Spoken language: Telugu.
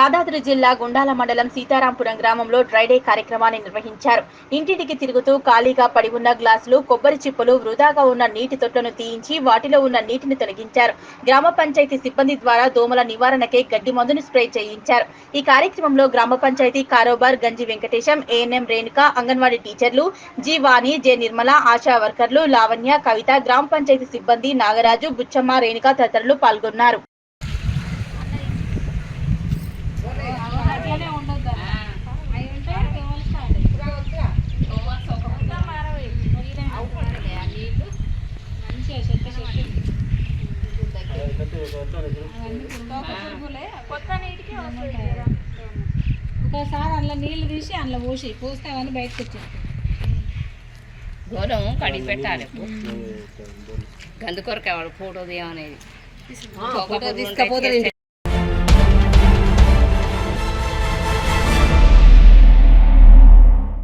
యాదాద్రి జిల్లా గుండాల మండలం సీతారాంపురం గ్రామంలో డ్రైడే కార్యక్రమాన్ని నిర్వహించారు. ఇంటింటికి తిరుగుతూ ఖాళీగా పడి ఉన్న గ్లాసులు కొబ్బరి చిప్పలు వృధాగా ఉన్న నీటి తొట్టను తీయించి వాటిలో ఉన్న నీటిని తొలగించారు. గ్రామ పంచాయతీ సిబ్బంది ద్వారా దోమల నివారణకే గడ్డి మందును స్ప్రే చేయించారు. ఈ కార్యక్రమంలో గ్రామ పంచాయతీ కారోబార్ గంజి వెంకటేశం ఏఎన్ఎం రేణుక అంగన్వాడీ టీచర్లు జి వాణి జె నిర్మల ఆశా వర్కర్లు లావణ్య కవిత గ్రామ పంచాయతీ సిబ్బంది నాగరాజు బుచ్చమ్మ రేణుక తదితరులు పాల్గొన్నారు. ఒకసారి అందులో నీళ్ళు తీసి అందులో పోసి పోస్తే అవన్నీ బయటకు వచ్చేస్తాయి. ఘోరం కడిగి పెట్టాలి. గందుకొరకు ఎవడు ఫోటో తీయమనేది. ఫోటో తీసుకపోతే